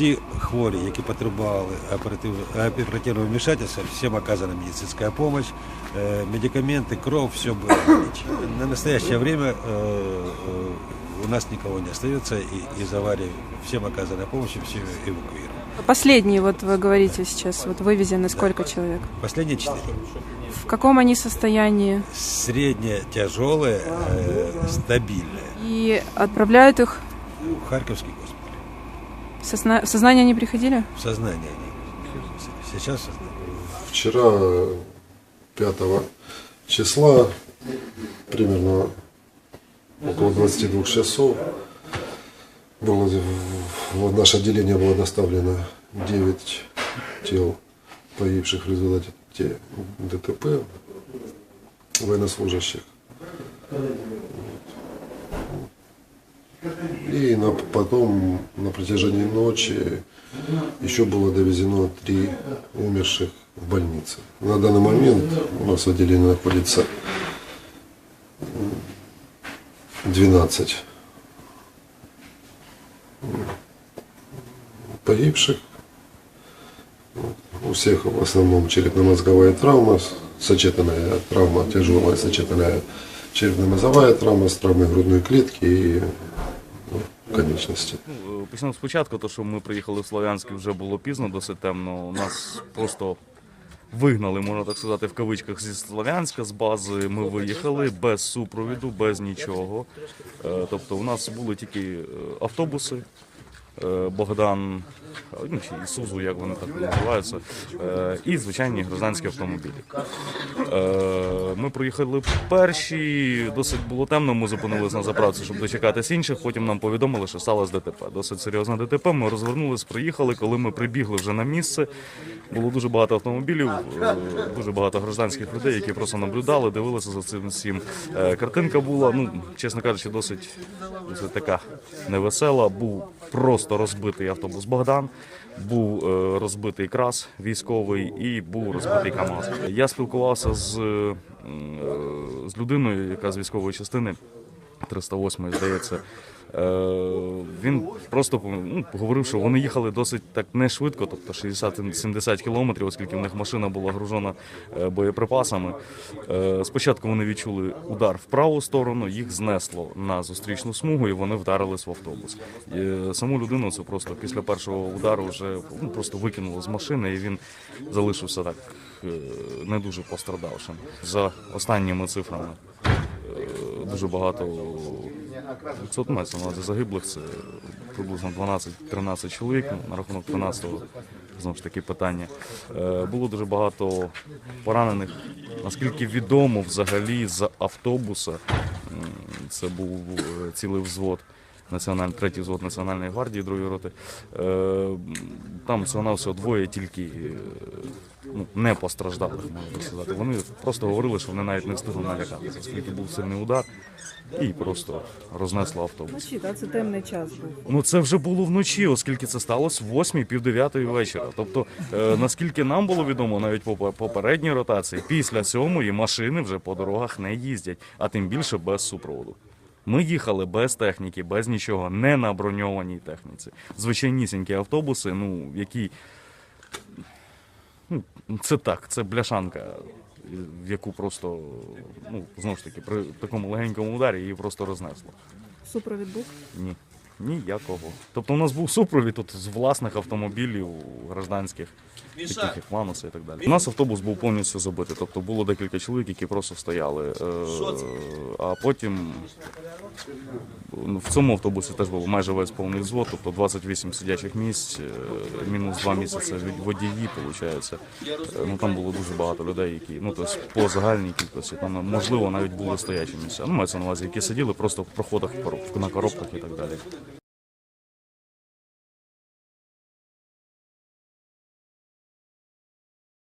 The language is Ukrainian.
всі хворі, які потребували оператив- оперативного вмешательства, всім оказана медицинська допомога, е, медикаменти, кров, все було наличие. На настоящее время э, э, у нас никого не остается, и из аварии всем оказана помощь, и все эвакуированы. Последние, вот вы говорите сейчас, вот вывезены сколько человек? Последние четыре. В каком они состоянии? Среднее, тяжелое, э, стабильное. И отправляют их В Харьковский госпиталь. в, сосна- в сознание не приходили? В сознание они. Сейчас. Вчера, 5 числа, примерно около 22 часов, было, в- в наше отделение было доставлено 9 тел погибших в результате ДТП военнослужащих. И на- потом на протяжении ночи еще было довезено три умерших в больнице. На данный момент у нас в отделении находится м, 12 м, погибших. У всех в основном черепно-мозговая травма, сочетанная травма, тяжелая сочетанная черепно-мозговая травма с травмой грудной клетки и конечности. Ну, Почнемо спочатку, то що ми приїхали в Слов'янськ вже було пізно, досить темно. Нас просто вигнали, можна так сказати, в кавичках зі Слов'янська з бази. Ми виїхали без супровіду, без нічого. Е, Тобто у нас були тільки е, автобуси. Е, Богдан, ну, чи Ісузу, як вони так називаються, е, і звичайні гражданські автомобілі. Е, Ми приїхали перші, досить було темно, ми зупинилися на заправці, щоб дочекатись інших. Потім нам повідомили, що сталося ДТП. Досить серйозне ДТП. Ми розвернулись, приїхали. Коли ми прибігли вже на місце, було дуже багато автомобілів, дуже багато гражданських людей, які просто наблюдали, дивилися за цим всім. Картинка була, ну чесно кажучи, досить, досить така невесела. Був просто розбитий автобус Богдан. Був е, розбитий крас військовий і був розбитий КАМАЗ. Я спілкувався з, е, е, з людиною, яка з військової частини 308, здається. Е, він просто ну, говорив, що вони їхали досить так не швидко, тобто 60-70 кілометрів, оскільки в них машина була гружена е, боєприпасами. Е, Спочатку вони відчули удар в праву сторону, їх знесло на зустрічну смугу, і вони вдарились в автобус. Е, Саму людину це просто після першого удару вже ну, просто викинуло з машини, і він залишився так не дуже пострадавшим. За останніми цифрами дуже багато відсот мається на увазі загиблих. Це приблизно 12-13 чоловік. На рахунок 13-го знову ж таки питання. Е, Було дуже багато поранених. Наскільки відомо, взагалі з автобуса це був е, цілий взвод. Національ... третій взвод Національної гвардії другої роти. Е, Там всього на всього двоє тільки ну, не постраждалих, можна сказати. Вони просто говорили, що вони навіть не встигли налякатися, оскільки був сильний удар і просто рознесло автобус. Вночі, так, це темний час був. Ну це вже було вночі, оскільки це сталося в 8 пів вечора. Тобто, е, наскільки нам було відомо, навіть по- попередній ротації, після сьомої машини вже по дорогах не їздять, а тим більше без супроводу. Ми їхали без техніки, без нічого, не на броньованій техніці. Звичайнісінькі автобуси, ну які ну, це так, це бляшанка, в яку просто ну знову ж таки при такому легенькому ударі її просто рознесло. Супровід був. Ні. Ніякого. Тобто у нас був супровід тут з власних автомобілів гражданських, таких Лануси і так далі. У нас автобус був повністю забитий. Тобто було декілька чоловік, які просто стояли. Е, А потім ну, в цьому автобусі теж був майже весь повний взвод, тобто 28 сидячих місць, е, мінус 2 місяці від водії, виходить. Ну там було дуже багато людей, які ну тобто по загальній кількості, там можливо навіть були стоячі місця. Ну, мається на увазі, які сиділи просто в проходах на коробках і так далі.